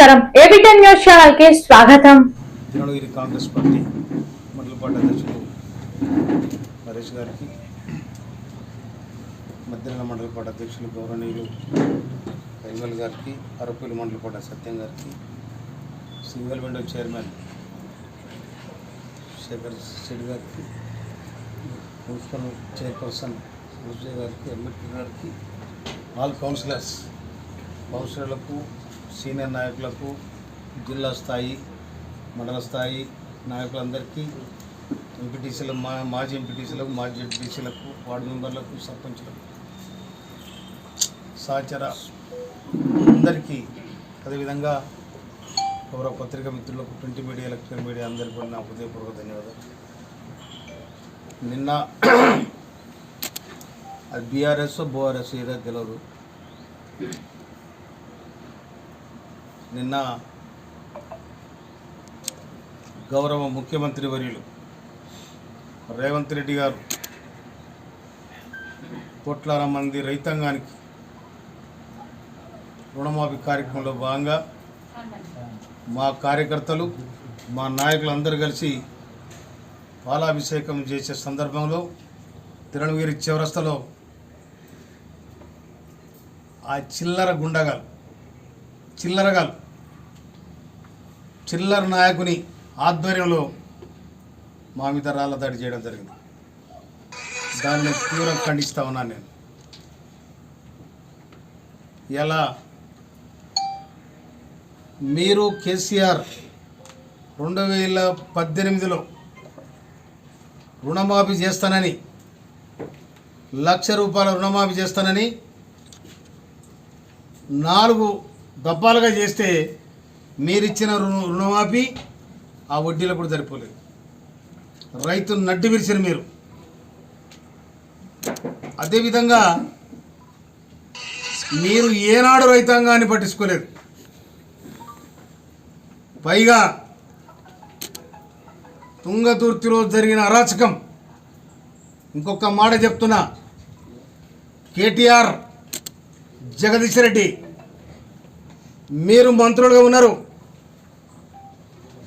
నమస్కారం. ఏబిటెన్ న్యూస్ ఛానల్కి స్వాగతం. తిరుణగిరి కాంగ్రెస్ పార్టీ మండల అధ్యక్షుడు అధ్యక్షులు నరేష్ గారికి మధ్యాహ్న మండల అధ్యక్షులు గౌరవనీయులు కైమల్ గారికి అరపల్లి మండలపాట సత్యం గారికి single window chairman Shekhar Shetty గారికి మున్సిపల్ చైర్పర్సన్ గారికి అంబేద్కర్ గారికి ఆల్ కౌన్సిలర్స్ కౌన్సిలర్లకు సీనియర్ నాయకులకు జిల్లా స్థాయి మండల స్థాయి నాయకులందరికీ ఎంపీటీసీల మా మాజీ ఎంపీటీసీలకు మాజీ ఎంపీటీసీలకు వార్డు మెంబర్లకు సర్పంచులకు సహచర అందరికీ అదేవిధంగా గౌరవ పత్రికా మిత్రులకు ప్రింట్ మీడియా ఎలక్ట్రానిక్ మీడియా అందరికీ కూడా నా హృదయపూర్వక ధన్యవాదాలు. నిన్న అది బీఆర్ఎస్ బోఆర్ఎస్ ఏదో తెలియదు నిన్న గౌరవ ముఖ్యమంత్రి వర్యులు రేవంత్ రెడ్డి గారు కోట్లాల మంది రైతాంగానికి రుణమాఫీ కార్యక్రమంలో భాగంగా మా కార్యకర్తలు మా నాయకులు అందరూ కలిసి పాలాభిషేకం చేసే సందర్భంలో తిరణగిరి చివరస్తలో ఆ చిల్లర గుండగాలు చిల్లరగాలు చిల్లర నాయకుని ఆధ్వర్యంలో మా మీద రాళ్ళ దాడి చేయడం జరిగింది. దాన్ని తీవ్రంగా ఖండిస్తా ఉన్నాను నేను. ఎలా? మీరు కేసీఆర్ రెండు వేల పద్దెనిమిదిలో రుణమాఫీ చేస్తానని లక్ష రూపాయల రుణమాఫీ చేస్తానని నాలుగు దబ్బాలుగా చేస్తే మీరిచ్చిన రుణ రుణమాఫీ ఆ వడ్డీలు కూడా సరిపోలేదు. రైతును నడ్డి విరిచారు మీరు. అదేవిధంగా మీరు ఏనాడు రైతాంగాన్ని పట్టించుకోలేదు. పైగా తుంగతుర్తిలో జరిగిన అరాచకం. ఇంకొక మాట చెప్తున్నా. కేటీఆర్ జగదీష్ రెడ్డి మీరు మంత్రులుగా ఉన్నారు.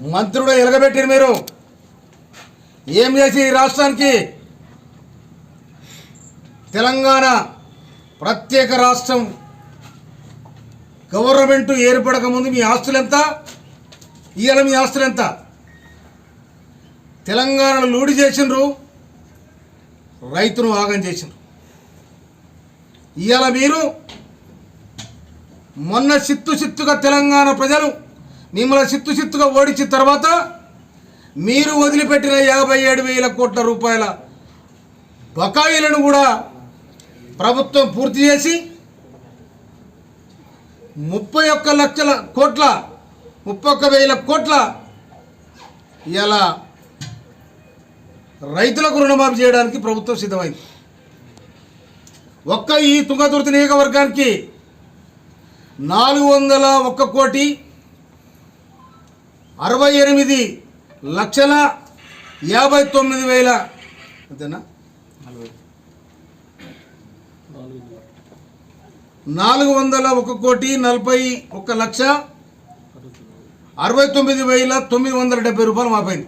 మంత్రుడు ఎలగబెట్టారు మీరు. ఏం చేసి ఈ రాష్ట్రానికి? తెలంగాణ ప్రత్యేక రాష్ట్రం. గవర్నమెంట్ ఏర్పడక ముందు మీ ఆస్తులు ఎంత? ఇవాళ మీ ఆస్తులు ఎంత? తెలంగాణను లూడి చేసిండ్రు. రైతును ఆగం చేసిండ్రు. ఇవాళ మీరు మొన్న సిత్తు సిత్తుగా తెలంగాణ ప్రజలు మిమ్మల్ని సిత్తు సిత్తుగా ఓడించిన తర్వాత మీరు వదిలిపెట్టిన యాభై ఏడు వేల కోట్ల రూపాయల బకాయిలను కూడా ప్రభుత్వం పూర్తి చేసి ముప్పై ఒక్క లక్షల కోట్ల ముప్పై ఒక్క వేల కోట్ల ఇలా రైతులకు రుణమాఫీ చేయడానికి ప్రభుత్వం సిద్ధమైంది. ఒక్క ఈ తుంగతుర్తి నియోజకవర్గానికి నాలుగు వందల ఒక్క కోటి అరవై ఎనిమిది లక్షల యాభై తొమ్మిది వేల అంతేనా? నాలుగు వందల ఒక కోటి నలభై ఒక్క లక్ష అరవై తొమ్మిది వేల తొమ్మిది వందల డెబ్బై రూపాయలు మాపోయింది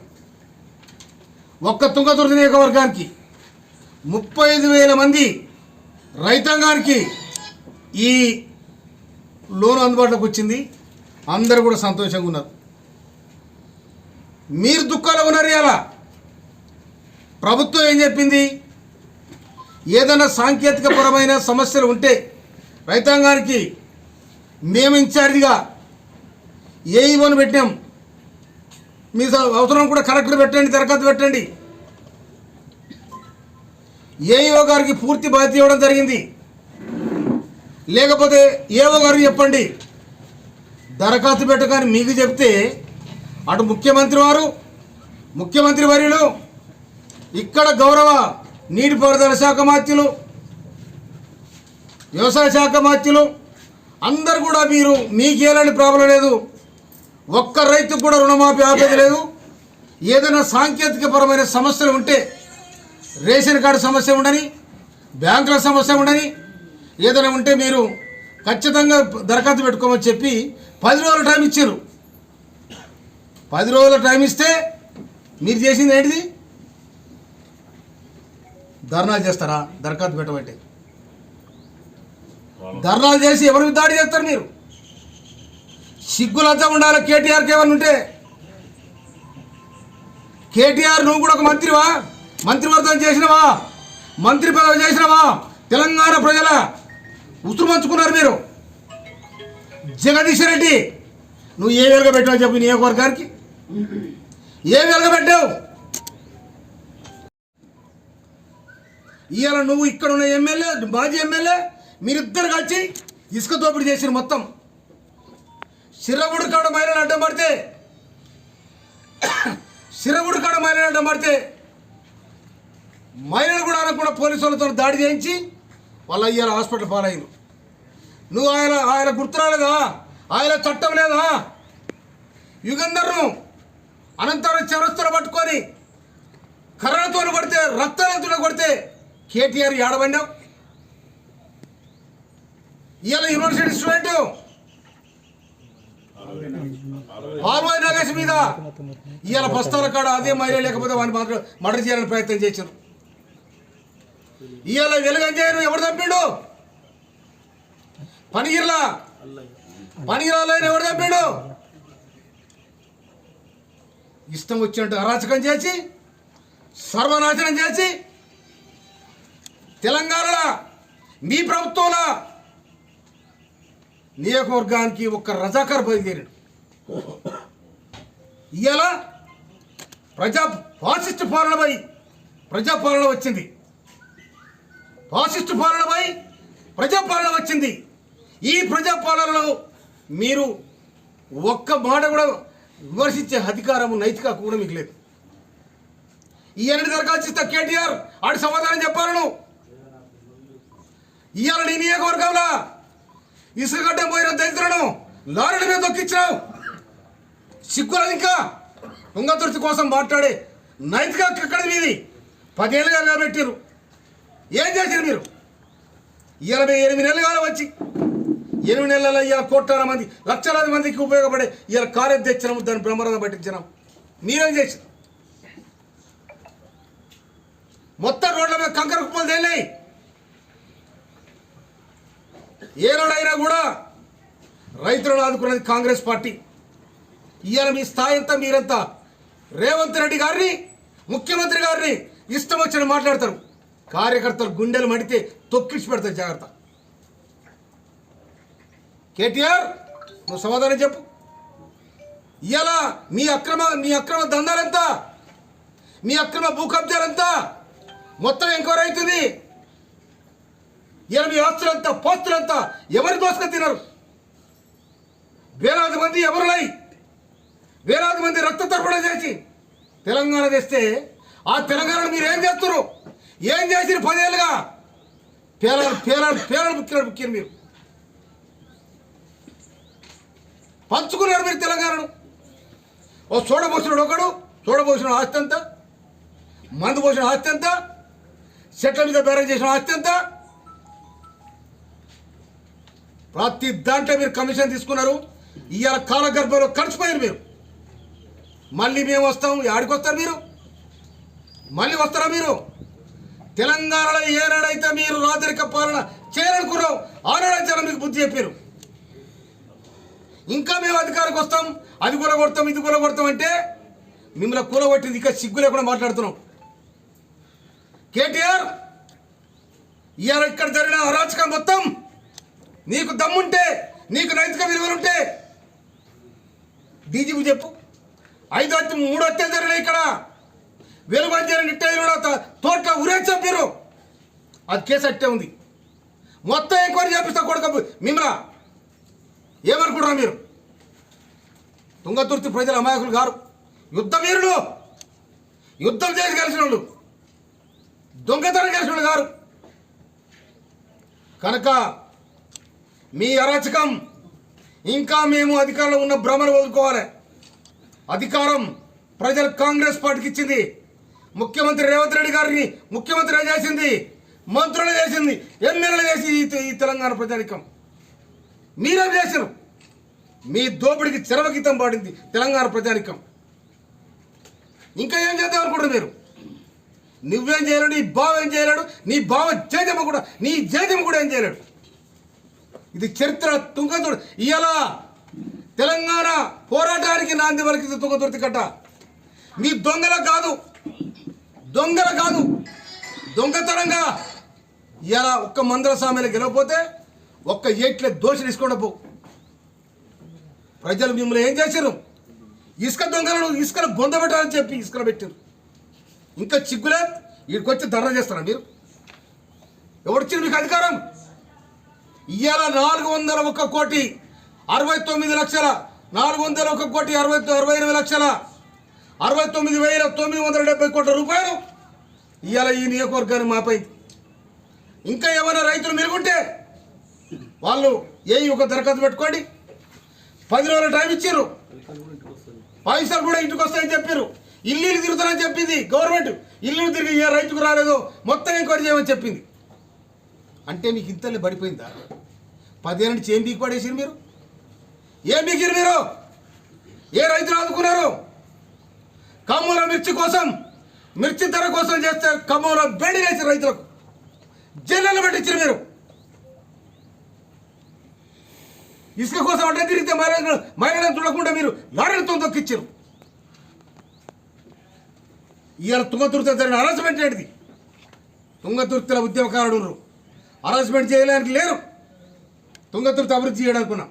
ఒక్క తుంగతుర్తి నియోజకవర్గానికి ముప్పై ఐదు వేల మంది రైతాంగానికి ఈ లోన్ అందుబాటులోకి వచ్చింది. అందరూ కూడా సంతోషంగా ఉన్నారు. మీరు దుఃఖాలు ఉన్నారు ఇలా ప్రభుత్వం ఏం చెప్పింది? ఏదైనా సాంకేతికపరమైన సమస్యలు ఉంటే రైతాంగానికి మేము ఇన్ఛార్జిగా ఏ ఇవ్వను పెట్టాం మీ అవసరం కూడా కరెక్ట్గా పెట్టండి దరఖాస్తు పెట్టండి. ఏఈఓ గారికి పూర్తి బాధ్యత ఇవ్వడం జరిగింది. లేకపోతే ఏవో గారు చెప్పండి. దరఖాస్తు పెట్టకని మీకు చెప్తే అటు ముఖ్యమంత్రి వారు ముఖ్యమంత్రి వర్యులు ఇక్కడ గౌరవ నీటిపారుదల శాఖ మాత్యులు వ్యవసాయ శాఖ మాత్యులు అందరు కూడా మీరు మీకు ఎలాంటి ప్రాబ్లం లేదు. ఒక్క రైతుకు కూడా రుణమాఫీ ఆపేది లేదు. ఏదైనా సాంకేతికపరమైన సమస్యలు ఉంటే రేషన్ కార్డు సమస్య ఉండని బ్యాంకుల సమస్య ఉండని ఏదైనా ఉంటే మీరు ఖచ్చితంగా దరఖాస్తు పెట్టుకోమని చెప్పి పది రోజుల టైం ఇచ్చారు. పది రోజుల టైం ఇస్తే మీరు చేసింది ఏంటిది? ధర్నాలు చేస్తారా? దరఖాస్తు పెట్టబట్టి ధర్నాలు చేసి ఎవరు దాడి చేస్తారు మీరు? సిగ్గులంతా ఉండాలి కేటీఆర్కి ఏమన్నా ఉంటే? కేటీఆర్ నువ్వు కూడా ఒక మంత్రివా? మంత్రివర్గం చేసినవా? మంత్రి పదవి చేసినవా? తెలంగాణ ప్రజల ఉసురు పంచుకున్నారు మీరు. జగదీష్ రెడ్డి నువ్వు ఏ వెలుగ పెట్టావు చెప్పు నీ నియోజకవర్గానికి. ఏ వెలుగ పెట్టావు? ఇవాళ నువ్వు ఇక్కడ ఉన్న ఎమ్మెల్యే మాజీ ఎమ్మెల్యే మీరిద్దరు కలిసి ఇసుక దోపిడీ చేసిన మొత్తం. శిరగుడు కాడ మహిళలు అడ్డం పడితే శిరగుడు కాడ మహిళలు అడ్డం పడితే మహిళలు కూడా అనకుండా పోలీసు వాళ్ళతో దాడి చేయించి వాళ్ళ అయ్యాల హాస్పిటల్ పాలయ్యారు నువ్వు ఆయన ఆయన గుర్తురాలేదా? ఆయన చట్టం లేదా? యుగంధర్ను అనంతరం చరస్తులు పట్టుకొని కర్రలతో కొడితే రక్తాలతో కొడితే కేటీఆర్ ఏడబడినావు? ఇవాళ యూనివర్సిటీ స్టూడెంట్? పాల్వాయి నగేష్ మీద ఇవాళ బస్తాల కాడ అదే మహిళ లేకపోతే వాడిని మాత్రం మర్డర్ చేయాలని ప్రయత్నం చేశారు. ఇవాళ వెలుగంజాయను ఎవడు తప్పిండు? పనిగిర్లా? పనిగిరాలని ఎవడు తప్పిండు? ఇష్టం వచ్చినట్టు అరాచకం చేసి సర్వనాశనం చేసి తెలంగాణలో మీ ప్రభుత్వంలో నియోజకవర్గానికి ఒక్క రజాకర్ బయలుదేరాడు. ఇవాళ ప్రజా ఫాసిస్ట్ పాలనపై ప్రజాపాలన వచ్చింది. ఫాసిస్టు పాలనపై ప్రజాపాలన వచ్చింది. ఈ ప్రజాపాలనలో మీరు ఒక్క మాట కూడా విమర్శించే అధికారము నైతిక కూడా మీకు లేదు. ఈ దరఖాస్తు ఇస్తా కేటీఆర్ ఆడి సమాధానం చెప్పాలను. ఇవాళ నీ నియోజకవర్గంలో ఇసుకగడ్డ పోయిన దళితులను లారీల మీద దొక్కించినావు సిగ్గులేదు ఇంకా? తుంగతుర్తి కోసం మాట్లాడే నైతిక ఎక్కడ మీది? పదేళ్ళుగా నిలబెట్టారు ఏం చేశారు మీరు? ఇరవై ఎనిమిది నెలలు కాలం వచ్చి. ఎనిమిది నెలల ఇవాళ కోట్లాది మంది లక్షలాది మందికి ఉపయోగపడే ఇలా కాలేజ్ తెచ్చినాము దాన్ని బ్రహ్మరథం పట్టించినాం. మీరేం చేశారు? మొత్తం రోడ్ల మీద కంకర కుప్పలు తేలినాయి. ఏనాడైనా కూడా రైతులను ఆదుకున్నది కాంగ్రెస్ పార్టీ. ఇవాళ మీ స్థాయి అంతా మీరంతా? రేవంత్ రెడ్డి గారిని ముఖ్యమంత్రి గారిని ఇష్టం వచ్చిన మాట్లాడతారు. కార్యకర్తలు గుండెలు మడితే తొక్కిచ్చి పెడతారు జాగ్రత్త. కేటీఆర్ నువ్వు సమాధానం చెప్పు. ఇలా మీ అక్రమ మీ అక్రమ దందాలెంత? మీ అక్రమ భూ కబ్జాలంతా మొత్తం ఎంక్వైరీ అవుతుంది. ఇరవై ఆస్తులంతా పోస్తులంతా ఎవరి దోసుకొని తినరు వేలాది మంది ఎవరులై? వేలాది మంది రక్త తర్పణ చేసి తెలంగాణ తెస్తే ఆ తెలంగాణను మీరు ఏం చేస్తారు ఏం చేసిరు పదేళ్ళుగా? పేరాలు పేరాలు పేరాలు బుక్కినారు బుక్కిరు మీరు. పంచుకున్నారు మీరు తెలంగాణను. ఓ చూడబోసినాడు ఒకడు చూడబోసిన ఆస్తి ఎంత మందు పోసిన ఆస్తి ఎంత చెట్ల మీద బేరం చేసిన ఆస్తి ఎంత ప్రతి దాంట్లో మీరు కమిషన్ తీసుకున్నారు. ఇవాళ కాలగర్భంలో కలిసిపోయారు మీరు. మళ్ళీ మేము వస్తాం ఆడికి వస్తారు మీరు? మళ్ళీ వస్తారా మీరు? తెలంగాణలో ఏనాడైతే మీరు రాజరిక పాలన చేయాలనుకున్నాం ఆనాడే జనం మీకు బుద్ధి చెప్పారు. ఇంకా మేము అధికారికి వస్తాం అది కూడా కొడతాం ఇది కూడా కొడతాం అంటే మిమ్మల్ని కూలగొట్టింది ఇంకా సిగ్గు లేకుండా మాట్లాడుతున్నాం. కేటీఆర్ ఇవాళ ఇక్కడ జరిగిన అరాచకం మొత్తం నీకు దమ్ముంటే నీకు నైతిక విలువలుంటే డీజీపీ చెప్పు. ఐదు మూడు హత్యలు జరిగినాయి ఇక్కడ. వెలుగు చెప్పారు అది కేసు అట్టే ఉంది. మొత్తం ఎంక్వైరీ చేపిస్తా కొడుక మిమ్మల్ని ఏమనుకుంటున్నారు మీరు? తుంగతుర్తి ప్రజల అమాయకులు గారు యుద్ధ వీరులు యుద్ధం చేసి కలిసిన వాళ్ళు దొంగతనం కలిసిన వాళ్ళు గారు. కనుక మీ అరాచకం ఇంకా మేము అధికారంలో ఉన్న భ్రమను వదులుకోవాలి. అధికారం ప్రజలు కాంగ్రెస్ పార్టీకి ఇచ్చింది. ముఖ్యమంత్రి రేవంత్ రెడ్డి గారిని ముఖ్యమంత్రి చేసింది మంత్రులు చేసింది ఎమ్మెల్యేలు చేసి ఈ తెలంగాణ ప్రజానికం. మీరేం చేశారు? మీ దోపిడికి చెరవగీతం పాడింది తెలంగాణ ప్రజానికం. ఇంకా ఏం చేద్దాం అనుకుంటారు మీరు? నువ్వేం చేయలేడు నీ బావ ఏం చేయలేడు నీ బావ జైతమ్మ కూడా నీ జైతమ్మ కూడా ఏం చేయలేడు. ఇది చరిత్ర తుంగతుడు ఇలా తెలంగాణ పోరాటానికి నాంది వరకు తుంగతుర్తి కట్ట. మీ దొంగల కాదు దొంగల కాదు. దొంగతనంగా ఇలా ఒక్క మందల స్వామిని గెలవపోతే ఒక్క ఏట్ల దోష తీసుకోండి పో. ప్రజలు మిమ్మల్ని ఏం చేశారు ఇసుక దొంగలను ఇసుకను బొంద పెట్టాలని చెప్పి ఇసుకను పెట్టారు ఇంకా చిగ్గులే? వీడికి వచ్చి ధర్నా చేస్తారా మీరు? ఎవరిచ్చిన మీకు అధికారం? ఇవాళ నాలుగు వందల ఒక్క కోటి అరవై తొమ్మిది లక్షల నాలుగు వందల ఒక కోటి అరవై అరవై ఎనిమిది లక్షల అరవై తొమ్మిది వేల తొమ్మిది వందల డెబ్బై కోట్ల రూపాయలు. ఇవాళ ఈ నియోజకవర్గాన్ని మాపై ఇంకా ఏమైనా రైతులు మెరుగుంటే వాళ్ళు ఏ ఒక దరఖాస్తు పెట్టుకోండి. పది రోజుల టైం ఇచ్చారు పైసలు కూడా ఇంటికి వస్తాయని చెప్పారు ఇల్లు తిరుగుతారని చెప్పింది గవర్నమెంట్. ఇల్లు తిరిగి ఏ రైతుకు రాలేదు మొత్తం ఎంక్వైరీ చేయమని చెప్పింది. అంటే మీకు ఇంతలే పడిపోయిందా? పదేళ్ళ నుంచి ఏం బీకి పడేసారు మీరు? ఏం బీకిరు మీరు? ఏ రైతులు ఆదుకున్నారు? ఖమ్మంలో మిర్చి కోసం మిర్చి ధర కోసం చేస్తే ఖమ్మంలో బేడి వేసి రైతులకు జల్లెలు పెట్టించారు మీరు. ఇసుక కోసం అంటే తిరిగితే మహిళలు మహిళలను చూడకుండా మీరు లారీలతో తొక్కిచ్చారు ఇవాళ తుంగతుర్త జరిగిన హరాస్మెంట్ ఏంటిది? తుంగతుర్తిల ఉద్యమకారుడు హరాస్మెంట్ చేయడానికి లేరు. తుంగతుర్తి అభివృద్ధి చేయడానికి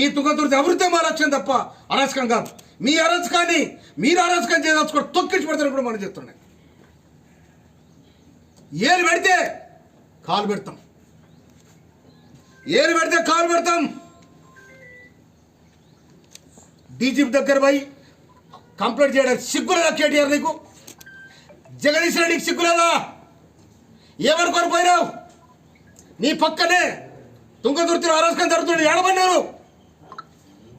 ఈ తుంగతుర్తి అభివృద్ధి మా లక్ష్యం తప్ప అరాచకం కాదు. మీ అరాచకాన్ని మీరు అరాచకం చేయదలుచుకోవడం తొక్కించి పెడతారు కూడా మనం చెప్తున్నాం ఏలు పెడితే కాలు పెడతాం. ఏది పెడితే కాలు పెడతాం. డీజీపీ దగ్గర పోయి కంప్లైంట్ చేయడానికి సిగ్గులేదా కేటీఆర్ నీకు? జగదీశ్ రెడ్డికి సిగ్గులేదా ఏమనుకొని పోయినావు? నీ పక్కనే తుంగతుర్తిలో అరాచకం జరుగుతుంది ఎడబడినారు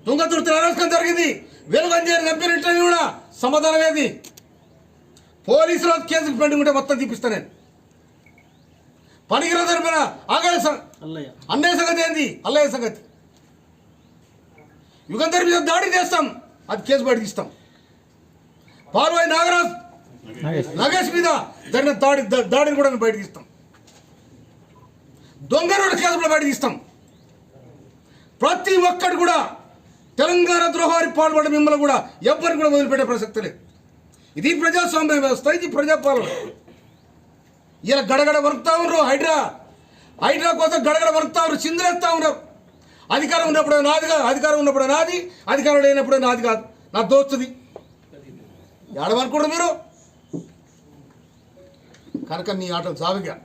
తుంగతుర్తిలో అరాచకం జరిగింది. వెలుగంజేరి చంపినట్టు కూడా సమాధానం ఏది పోలీసులు కేసుకు పెండుకుంటే మొత్తం తీపిస్తా నేను. పనికిర జరిపిన ఆగాయ అల్లయ్య. అన్నయ్య సంగతి ఏంది? అల్లయ్య సంగతి. యుగంధర్ మీద దాడి చేస్తాం. అది కేసు బయటకి ఇస్తాం పార్వై నాగరాజ్ నగేష్. మీద జరిగిన దాడి దాడిని కూడా బయటకి ఇస్తాం దొంగ రోడ్డు కేసు కూడా బయటకి ఇస్తాం ప్రతి ఒక్కటి కూడా తెలంగాణ ద్రోహానికి పాల్పడే మిమ్మల్ని కూడా ఎవ్వరికి కూడా వదిలిపెట్టే ప్రసక్తి లేదు. ఇది ప్రజాస్వామ్య వ్యవస్థ ఇది ప్రజాపాలన. ఇలా గడగడ వరుకుతా ఉన్నారు హైడ్రా. హైడ్రా కోసం గడగడ వరుకుతా ఉన్నారు చిందులేస్తా ఉన్నారు. అధికారం ఉన్నప్పుడు నాది కాదు అధికారం ఉన్నప్పుడు నాది అధికారం లేనప్పుడు నాది కాదు. నా దోస్తుది. ఏడవనుకోండి మీరు? కనుక నీ ఆటలు సాగుగా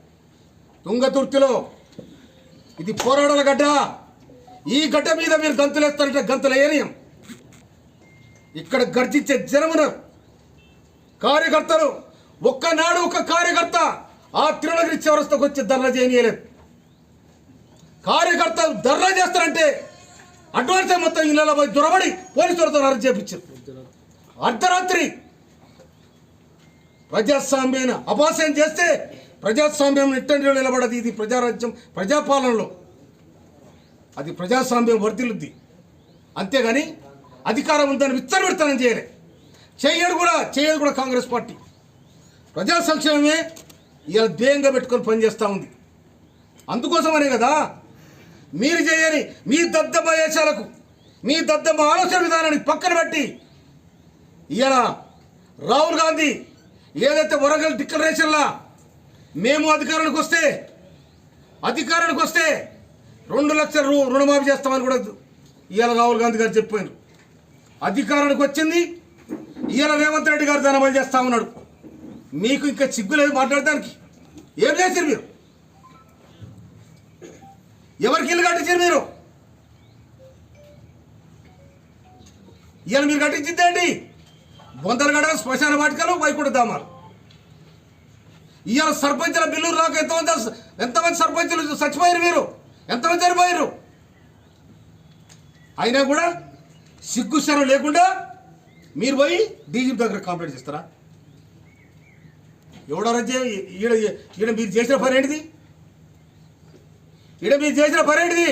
తుంగతుర్తిలో ఇది పోరాడాల గడ్డ. ఈ గడ్డ మీద మీరు గంతులేస్తారంటే గంతులు ఏనియం ఇక్కడ గర్జించే జనమున కార్యకర్తలు ఒక్కనాడు ఒక కార్యకర్త ఆ తిరునగిరి చివరస్తకు వచ్చి ధర్నా చేయనీయలేదు. కార్యకర్తలు ధర్నా చేస్తారంటే అడ్వాన్స్ మొత్తం ఇళ్ళలో పోయి దొరబడి పోలీసులతో అరెస్ట్ చేపించారు. అర్ధరాత్రి ప్రజాస్వామ్యాన్ని అపాశయం చేస్తే ప్రజాస్వామ్యం నిట్టండిలో నిలబడదు. ఇది ప్రజారాజ్యం ప్రజాపాలనలో. అది ప్రజాస్వామ్యం వర్ధిల్లుద్ది. అంతేగాని అధికారం ఉందని విచ్చలవిడతనం చేయలే. చేయడు కూడా చేయదు కూడా కాంగ్రెస్ పార్టీ. ప్రజా సంక్షేమమే ఇలా ధ్యేయంగా పెట్టుకొని పనిచేస్తూ ఉంది. అందుకోసమనే కదా మీరు చేయని మీ దద్దమ్మ వేషాలకు మీ దద్దమ్మ ఆలోచన విధానాన్ని పక్కన పెట్టి ఇలా రాహుల్ గాంధీ ఏదైతే వరంగల్ డిక్లరేషన్లా మేము అధికారానికి వస్తే అధికారానికి వస్తే రెండు లక్షల రూ రుణమాఫీ చేస్తామని కూడా ఇవాళ రాహుల్ గాంధీ గారు చెప్పారు అధికారానికి వచ్చింది ఇవాళ రేవంత్ రెడ్డి గారు దాని అమలు చేస్తా ఉన్నాడు. మీకు ఇంకా సిగ్గు లేదు మాట్లాడడానికి ఏం చేశారు మీరు? ఎవరికి ఇల్లు కట్టించారు మీరు? ఇవాళ మీరు కట్టించిందేంటి బొందలగడ శ్మశాన వాటికలు వైకుంఠ ధామాలు. ఇవాళ సర్పంచుల బిల్లు రాక ఎంతమంది ఎంతమంది సర్పంచులు చచ్చిపోయారు మీరు? ఎంతమంది చనిపోయారు అయినా కూడా సిగ్గు లేకుండా మీరు పోయి డీజీపీ దగ్గర కంప్లైంట్ చేస్తారా? ఎవడో రద్దు ఈడ ఈడ మీరు చేసిన పని ఏంటిది? ఈడ మీరు చేసిన పని ఏంటిది?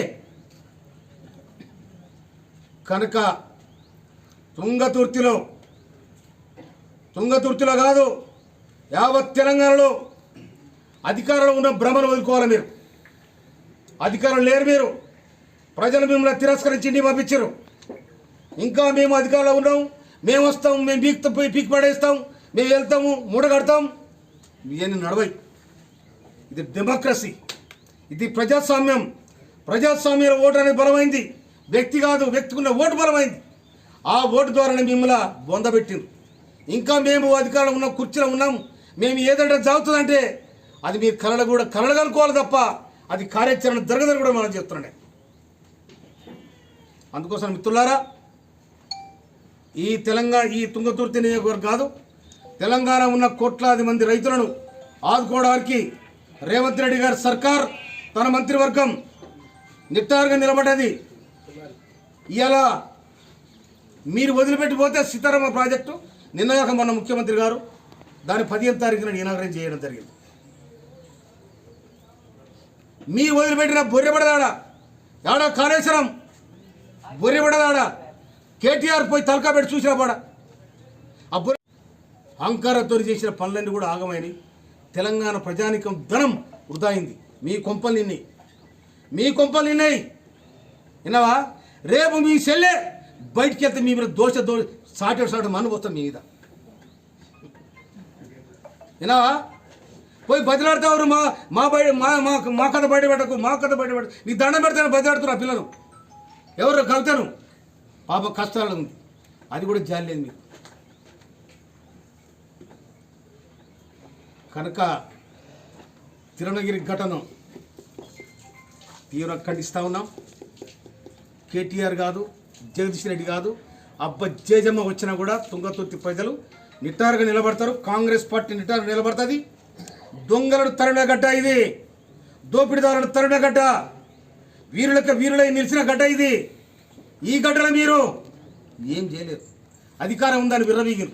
కనుక తుంగతుర్తిలో తుంగతుర్తిలో కాదు యావత్ తెలంగాణలో అధికారంలో ఉన్న భ్రమను వదులుకోవాలి మీరు. అధికారం లేరు మీరు. ప్రజలు మిమ్మల్ని తిరస్కరించి ఇంటికి పంపించారు. ఇంకా మేము అధికారంలో ఉన్నాం. మేము వస్తాం మేము పీక్ పోయి పీక్ పడేస్తాం. మేము వెళ్తాము మూడగడతాం. ఇవన్నీ నడవై. ఇది డెమోక్రసీ ఇది ప్రజాస్వామ్యం. ప్రజాస్వామ్య ఓటు అనేది బలమైంది. వ్యక్తి కాదు వ్యక్తికున్న ఓటు బలమైంది. ఆ ఓటు ద్వారానే మిమ్మల్ని బొందబెట్టింది ఇంకా మేము అధికారంలో ఉన్నాం కుర్చీలో ఉన్నాం. మేము ఏదంటే జరుగుతుందంటే అది మీరు కలలు కూడా కలగలుకోవాలి తప్ప అది కార్యాచరణ జరగదని కూడా మనం చెప్తుండే అందుకోసం మిత్రులారా ఈ తెలంగాణ ఈ తుంగతుర్తి నియోజకవర్గం కాదు తెలంగాణ ఉన్న కోట్లాది మంది రైతులను ఆదుకోవడానికి రేవంత్ రెడ్డి గారి సర్కార్ తన మంత్రివర్గం నిట్టారుగా నిలబడ్డది. ఇలా మీరు వదిలిపెట్టిపోతే సీతారామ ప్రాజెక్టు నిన్నగాక మొన్న ముఖ్యమంత్రి గారు దాని పదిహేను తారీఖున ఇనాగరేట్ చేయడం జరిగింది. మీరు వదిలిపెట్టిన బొర్రెపడదాడా యాడా కాళేశ్వరం? బొర్రెపడదాడా కేటీఆర్ పోయి తలకా పెట్టి చూసినా పడ. ఆ బొర్రె తొలి చేసిన పనులన్నీ కూడా ఆగమైనవి తెలంగాణ ప్రజానికం ధనం వృధా అయింది మీ కొంపలు నిన్నాయి. మీ కొంపలు నిన్నాయి. విన్నావా? రేపు మీ చెల్లె బయటికి వెళ్తే మీ మీద దోష దో సాటే సాటు మన్ను మీ మీద. విన్నావా? పోయి బదిలాడతావు మా మా బయట మా మా మా కథ బయట పెట్టకు మా కథ బయట పెట్టకు. నీ దండం పెడతాను బదిలాడుతున్నా పిల్లలు. ఎవరు కలుతాను పాప కష్టాలు ఉంది. అది కూడా జాలి లేదు మీకు. కనుక తిరుణగిరి ఘటన తీవ్ర ఖండిస్తూ ఉన్నాం. కేటీఆర్ కాదు జగదీష్ రెడ్డి కాదు అబ్బ జేజమ్మ వచ్చినా కూడా తుంగతుర్తి ప్రజలు నిటారుగా నిలబడతారు. కాంగ్రెస్ పార్టీ నిటారుగా నిలబడుతుంది. దొంగలను తరణ గడ్డ ఇది. దోపిడిదారులను తరణ గడ్డ వీరులకు వీరులై నిలిచిన గడ్డ ఇది. ఈ గడ్డలో మీరు ఏం చేయలేరు. అధికారం ఉందని విర్రవీగిరు.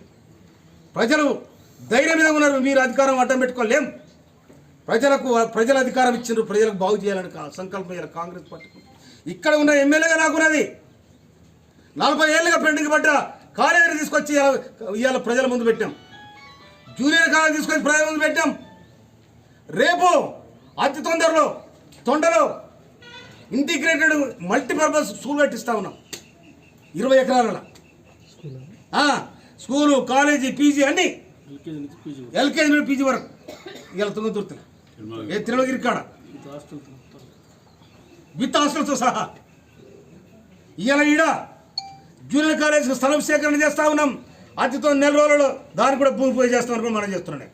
ప్రజలు ధైర్యం మీద ఉన్నారు. మీరు అధికారం అడ్డం పెట్టుకోలేం. ప్రజలకు ప్రజల అధికారం ఇచ్చిండ్రు. ప్రజలకు బాగు చేయాలని కా- సంకల్పం చేయాలి. కాంగ్రెస్ పార్టీకి ఇక్కడ ఉన్న ఎమ్మెల్యేగా నాకున్నది. నలభై ఏళ్ళుగా పెండింగ్ పడ్డ కాలేజీ తీసుకొచ్చి ఇవాళ ప్రజల ముందు పెట్టాం. జూనియర్ కాలేజీ తీసుకొచ్చి ప్రజల ముందు పెట్టాం. రేపు అతి తొందరలో తొండలో ఇంటిగ్రేటెడ్ మల్టీపర్పస్ స్కూల్ పెట్టిస్తా ఉన్నాం. ఇరవై ఎకరాల స్కూలు? కాలేజీ పీజీ అన్నీ ఎల్కేజీ నుండి పీజీ వరకు. ఇవాళ తుంగతుర్తిలో ఏ తిరుమలగిరి కాడ? విత్ హాస్టల్తో సహా. ఇవాళ ఈడ జూనియర్ కాలేజ్ స్థలం సేకరణ చేస్తా ఉన్నాం. అతితో నెల రోజులలో దాన్ని కూడా భూమి పూజ చేస్తామని కూడా మనం చేస్తున్నాం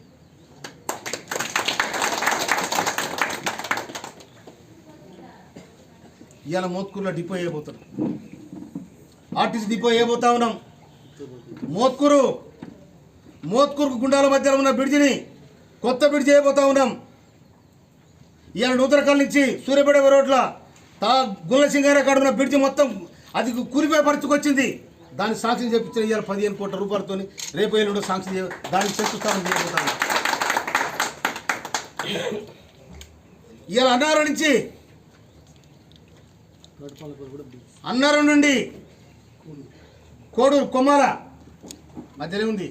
ఇవాళ మోత్కూరులో డిపో అయిపోతున్నాం ఆర్టీసీ డిపో అయిపోతా ఉన్నాం. మోత్కూరు మోత్కూరు గుండాల మధ్యలో ఉన్న బ్రిడ్జిని కొత్త బ్రిడ్జ్ అయిపోతా ఉన్నాం. ఇవాళ నూతనకాల నుంచి సూర్యపేట రోడ్ల తా గుల్లసింగారే కాడ ఉన్న బ్రిడ్జి మొత్తం అది కూలిపోయే పరిస్థితికి వచ్చింది. దాన్ని సాంక్షన్ చేపించిన ఇవాళ పదిహేను కోట్ల రూపాయలతో రేపు ఎల్లుండో సాంక్షన్ చే- దానికి శంకుస్థాపన చేయబోతాను ఇవాళ అన్నారం నుంచి అన్నారం నుండి కోడూరు కొమ్మాల మధ్యలో ఉంది.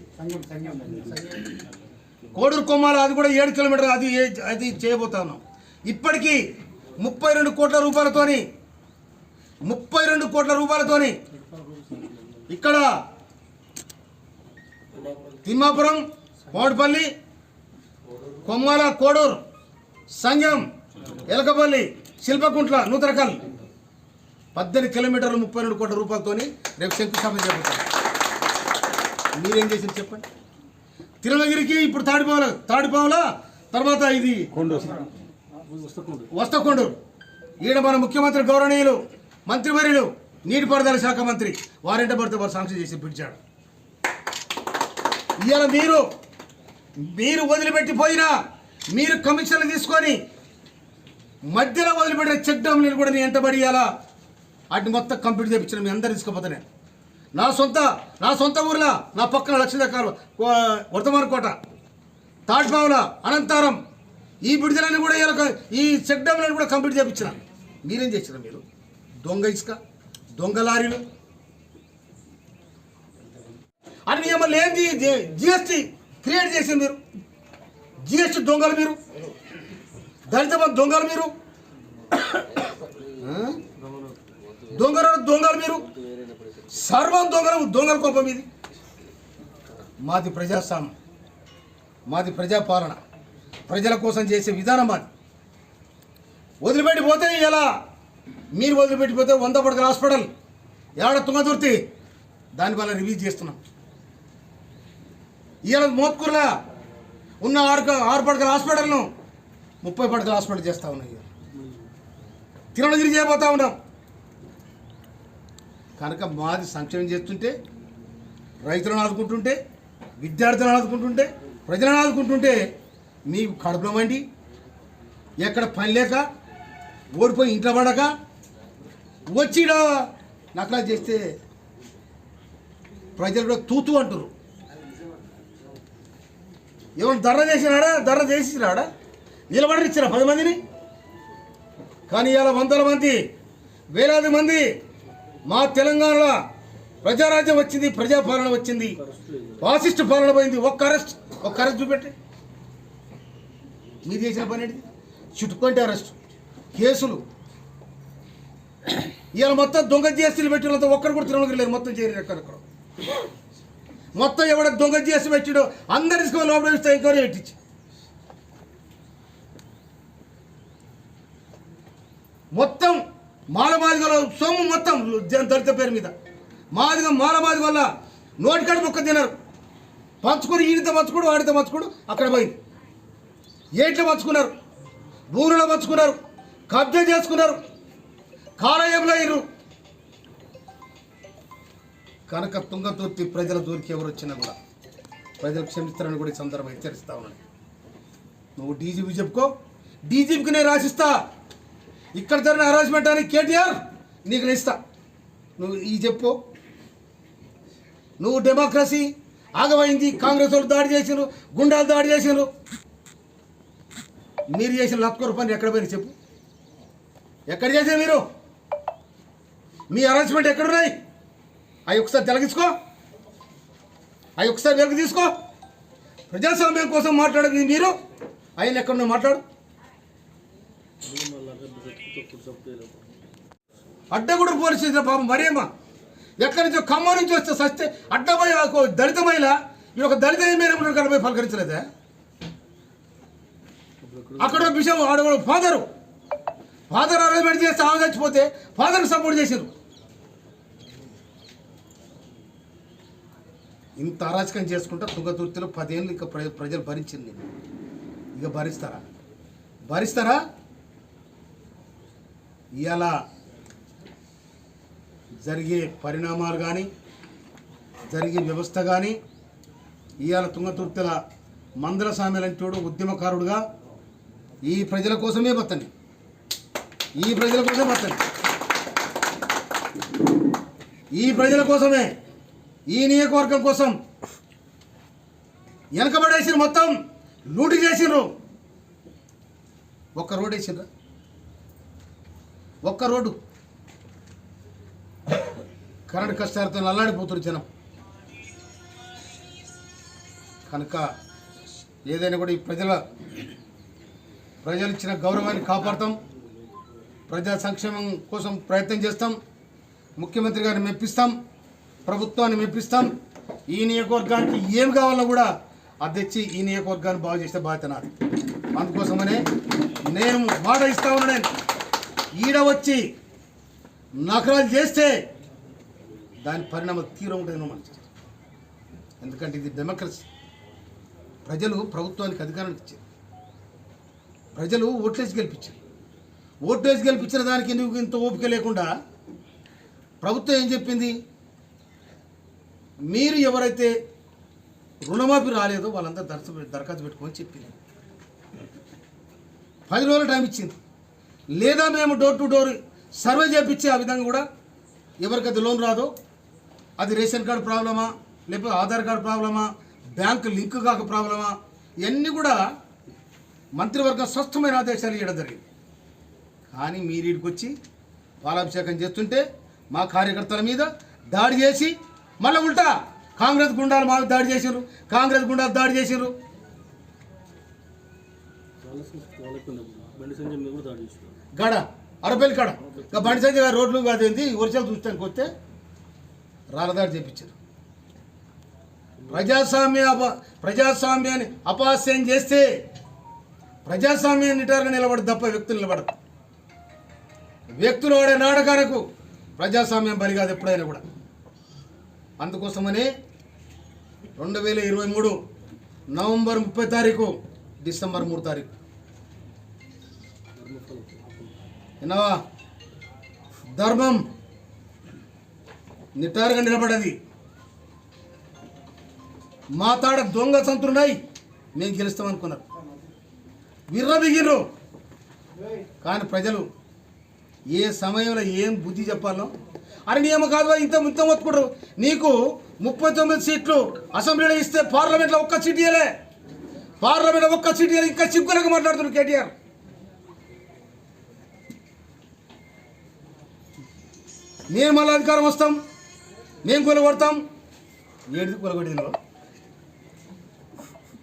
కోడూరు కొమ్మాల అది కూడా ఏడు కిలోమీటర్ అది అది చేయబోతాను. ఇప్పటికీ ముప్పై రెండు కోట్ల రూపాయలతోని ముప్పై రెండు కోట్ల రూపాయలతోని ఇక్కడ తిమ్మాపురం కోడపల్లి కొమ్మాల కోడూరు సంగం ఎలకపల్లి శిల్పకుంట్ల నూతనకల్ పద్దెనిమిది కిలోమీటర్లు ముప్పై రెండు కోట్ల రూపాయలతోని రేపు శంకుస్థాపన చేయబోతాం మీరేం చేసింది చెప్పండి? తిరుమలగిరికి ఇప్పుడు తాడిపావుల తాడిపావుల తర్వాత ఇది వస్తకొండూరు ఈడ మన ముఖ్యమంత్రి గౌరవనీయులు మంత్రివర్యులు నీటిపారుదల శాఖ మంత్రి వారింట పడితే వారు సాంక్షన్ చేసి పిలిచాడు. ఇవాళ మీరు మీరు వదిలిపెట్టిపోయినా మీరు కమిషన్లు తీసుకొని మధ్యలో వదిలిపెట్టిన చెక్ డ్యామ్లను కూడా నేను ఎంటబడి ఇవాళ వాటిని మొత్తం కంప్లీట్ చేయించిన మీ అందరు తీసుకుపోతా నేను నా సొంత నా సొంత ఊర్లో నా పక్కన లక్ష్మీదకాలు వర్తమాన కోట తాజ్మహల్ అనంతారం ఈ బిడుదలని కూడా ఇలా ఈ చెక్ డ్యామ్లను కూడా కంప్లీట్ చేయించిన. మీరేం చేసిన మీరు? దొంగ ఇసుక దొంగ లారీలు. అని నియమాలు ఏంది జిఎస్టీ క్రియేట్ చేసింది మీరు. జిఎస్టీ దొంగలు మీరు. దళిత దొంగలు మీరు. దొంగలు దొంగలు మీరు. సర్వం దొంగలు దొంగల కోపం ఇది మాది ప్రజాస్వామ్యం. మాది ప్రజాపాలన. ప్రజల కోసం చేసే విధానం మాది. వదిలిపెట్టిపోతే ఎలా? మీరు వదిలిపెట్టిపోతే వంద పడకల హాస్పిటల్. ఏడ తుంగతుర్తి? దానివల్ల రివ్యూ చేస్తున్నాం. ఇవాళ మోత్కూరులో ఉన్న ఆరు ఆరు పడకల హాస్పిటల్ను ముప్పై పడకల హాస్పిటల్ చేస్తూ ఉన్నాయి ఇవాళ. తిరుమలగిరి చేయబోతా ఉన్నాం. కనుక మాది సంక్షేమం చేస్తుంటే రైతులను ఆదుకుంటుంటే విద్యార్థులను ఆదుకుంటుంటే ప్రజలను ఆదుకుంటుంటే మీ కడుపులమండి ఎక్కడ పని లేక ఓడిపోయి ఇంట్లో పడక వచ్చి నకలా చేస్తే ప్రజలు కూడా తూతు అంటారు ఏమన్నా ధర చేసినాడా? ధర చేసినాడా నిలబడరిచ్చారా పది మందిని? కానీ ఇలా వందల మంది వేలాది మంది మా తెలంగాణలో ప్రజారాజ్యం వచ్చింది ప్రజాపాలన వచ్చింది. ఫాసిస్ట్ పాలన పోయింది. ఒక్క అరెస్ట్ ఒక్క అరెస్ట్ చూపెట్టి. మీరు చేసిన పని ఏంటి? చుట్టుకుంటే అరెస్ట్. కేసులు. ఇవాళ మొత్తం దొంగ జిఎస్టీలు పెట్టినంత ఒక్కరు కూడా తిరుమలకి లేరు మొత్తం చేరి ఎక్కడెక్కడ మొత్తం ఎవడ దొంగ జిఎస్టీ పెట్టిడో అందరి తీసుకొని లోపల ఇస్తే ఎంక్వైరీ పెట్టించి? మొత్తం మాలమాదిగల సొమ్ము మొత్తం జన- దళిత పేరు మీద. మాదిగ మాలమాదిగ వల్ల నోటికంటు ఒక్క తినరు. పంచుకొని ఈయనతో పంచుకోడు వాడితో పంచుకోడు అక్కడ పోయింది. ఏట్లో పంచుకున్నారు? భూములలో పంచుకున్నారు? కబ్జా చేసుకున్నారు? కాలయంలో అయ్యారు కనుక తుంగతుర్తి ప్రజల దూరికి ఎవరు వచ్చినా కూడా ప్రజలు క్షమిస్తారని కూడా ఈ సందర్భం హెచ్చరిస్తా ఉన్నాను. నువ్వు డీజీపీ చెప్పుకో. డీజీపీకి నేను రాసిస్తా. ఇక్కడ జరిగిన హరాస్మెంట్ అని కేటీఆర్ నీకు నేను ఇస్తా. నువ్వు ఈ చెప్పు. నువ్వు డెమోక్రసీ ఆగమైంది. కాంగ్రెస్ వాళ్ళు దాడి చేసారు గుండాలు దాడి చేసారు మీరు చేసిన లత్కొర పని ఎక్కడ పోయినా చెప్పు. ఎక్కడ చేశారు మీరు? మీ అరేంజ్మెంట్ ఎక్కడున్నాయి? అవి ఒకసారి తొలగించుకో. అవి ఒకసారి వెనక్కి తీసుకో. ప్రజాస్వామ్యం కోసం మాట్లాడేది మీరు. ఆయన ఎక్కడ మాట్లాడు. అడ్డగూడ పోలీస్ స్టేషన్ పాపం మరేమ్మా ఎక్కడి నుంచో ఖమ్మం నుంచి వస్తే సస్తే అడ్డమై ఒక దళిత మహిళ ఈ ఒక దళిత ఏమైనా కడపై పలకరించలేదా? అక్కడ విషయం ఆడవాడు ఫాదరు. ఫాదర్ అరేంజ్మెంట్ చేస్తే ఆమె చచ్చిపోతే ఫాదర్ని సపోర్ట్ చేశారు. ఇంత అరాచకం చేసుకుంటా తుంగతుర్తిలో పదేళ్ళు ఇక ప్రజలు భరించింది ఇక భరిస్తారా? భరిస్తారా? ఇవాళ జరిగే పరిణామాలు కానీ జరిగే వ్యవస్థ కానీ ఇవాళ తుంగతుర్తిల మందల సామెలంటోడు ఉద్యమకారుడుగా ఈ ప్రజల కోసమే బతండి ఈ ప్రజల కోసమే బతండి ఈ ప్రజల కోసమే ఈ నియోజకవర్గం కోసం వెనకబడేసిన మొత్తం లూటి చేసినారు ఒక్క రోడ్ వేసిండ్రా ఒక్క రోడ్డు. కరెంట్ కష్టాలతో అల్లాడిపోతున్నారు జనం. కనుక ఏదైనా కూడా ఈ ప్రజల ప్రజలు ఇచ్చిన గౌరవాన్ని కాపాడతాం. ప్రజా సంక్షేమం కోసం ప్రయత్నం చేస్తాం. ముఖ్యమంత్రి గారిని మెప్పిస్తాం. ప్రభుత్వాన్ని మెప్పిస్తాం. ఈ నియోజకవర్గానికి ఏం కావాలో కూడా అది తెచ్చి ఈ నియోజకవర్గాన్ని బాగు చేస్తే బాధ్యత నాది. అందుకోసమనే నేను మాట ఇస్తా ఉన్నాను ఈడ వచ్చి నకరాలు చేస్తే దాని పరిణామం తీవ్రం ఉంటుంది మనం చేస్తాం ఎందుకంటే ఇది డెమోక్రసీ ప్రజలు ప్రభుత్వానికి అధికారాన్ని ఇచ్చారు. ప్రజలు ఓట్లేసి గెలిపించారు. ఓట్లేసి గెలిపించిన దానికి ఎందుకు ఇంత ఓపిక లేకుండా ప్రభుత్వం ఏం చెప్పింది? మీరు ఎవరైతే రుణమాఫీ రాలేదో వాళ్ళంతా దరఖాస్తు దరఖాస్తు పెట్టుకోమని చెప్పింది. పది రోజులు టైం ఇచ్చింది. లేదా మేము డోర్ టు డోర్ సర్వే చేపించే ఆ విధంగా కూడా ఎవరికైతే లోన్ రాదో అది రేషన్ కార్డు ప్రాబ్లమా లేకపోతే ఆధార్ కార్డు ప్రాబ్లమా బ్యాంక్ లింక్ కాక ప్రాబ్లమా ఇవన్నీ కూడా మంత్రివర్గం స్వస్థమైన ఆదేశాలు ఇవ్వడం జరిగింది. కానీ మీరు వచ్చి పాలాభిషేకం చేస్తుంటే మా కార్యకర్తల మీద దాడి చేసి మళ్ళీ ఉల్టా కాంగ్రెస్ గుండాలు మా దాడి చేసిండ్రు కాంగ్రెస్ గుండాలు దాడి చేసిండ్రు గాడ గడ అరపల్లి కాడ. ఇంకా బండి సంజయ్ గారు రోడ్లు కాదేంది వర్షాలు చూస్తానికి వస్తే రాలదాడి చేపించారు. ప్రజాస్వామ్య అప ప్రజాస్వామ్యాన్ని అపహాస్యం చేస్తే ప్రజాస్వామ్యాన్ని నిటారుగా నిలబడదు తప్ప వ్యక్తులు నిలబడదు వ్యక్తులు ఆడే నాటకాలకు ప్రజాస్వామ్యం బలి కాదు ఎప్పుడైనా కూడా. అందుకోసమని రెండు వేల ఇరవై మూడు నవంబర్ ముప్పై తారీఖు డిసెంబర్ మూడు తారీఖు. విన్నావా ధర్మం. నిటారుగా నిలబడది. మాతాడ దొంగ సంతులున్నాయి మేము గెలుస్తాం అనుకున్నారు. విర్రబిగిర్రు కానీ ప్రజలు ఏ సమయంలో ఏం బుద్ధి చెప్పాలో? అరే నియమ కాదు ఇంత ఇంత మొత్తుకుంటారు. నీకు ముప్పై తొమ్మిది సీట్లు అసెంబ్లీలో ఇస్తే పార్లమెంట్లో ఒక్క సీట్ ఇయ్యలే. పార్లమెంట్లో ఒక్క సీట్ ఇయ్యలే. ఇంకా సిగ్గులకు మాట్లాడుతున్నారు కేటీఆర్. మేము మళ్ళీ అధికారం వస్తాం మేము కొలగొడతాం ఏడు కొలగొట్టింది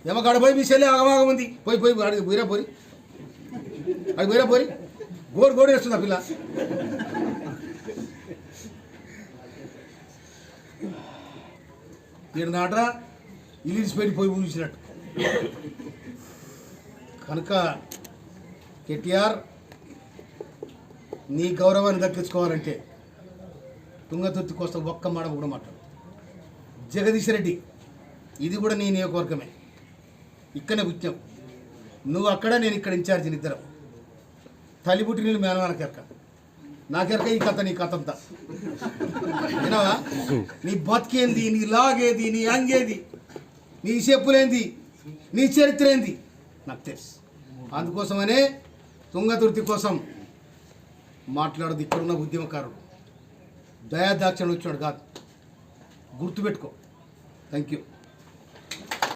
ఏమో కాడ పోయి మీ చెల్లి ఆగమాగం ఉంది. పోయి పోయి అడిగి పోయిరా పోరి అడిగి పోయిరా పోరి గోడు గోడు వేస్తుంది ఆ పిల్ల? ఈడు నాటరా? ఇల్లు పెట్టి పోయి పూసినట్టు కనుక కేటీఆర్ నీ గౌరవాన్ని దక్కించుకోవాలంటే తుంగతుర్తి కోసం ఒక్క మాట కూడా మాట్లాడు. జగదీష్ రెడ్డి ఇది కూడా నీ నియోజకవర్గమే. ఇక్కడనే పుట్టాం నువ్వు అక్కడ నేను ఇక్కడ ఇన్ఛార్జిని ఇద్దరం తల్లిపుట్టి నీళ్ళు నా నాకెరక ఈ కథ నీ కథ అంతా. వినవా నీ బతికేంది నీ లాగేది నీ అంగేది నీ చెప్పులేంది నీ చరిత్ర ఏంది నాకు తెలుసు. అందుకోసమనే తుంగతుర్తి కోసం మాట్లాడదు ఇక్కడున్న ఉద్యమకారుడు. దయాదాక్షణ వచ్చాడు కాదు గుర్తుపెట్టుకో థ్యాంక్ యూ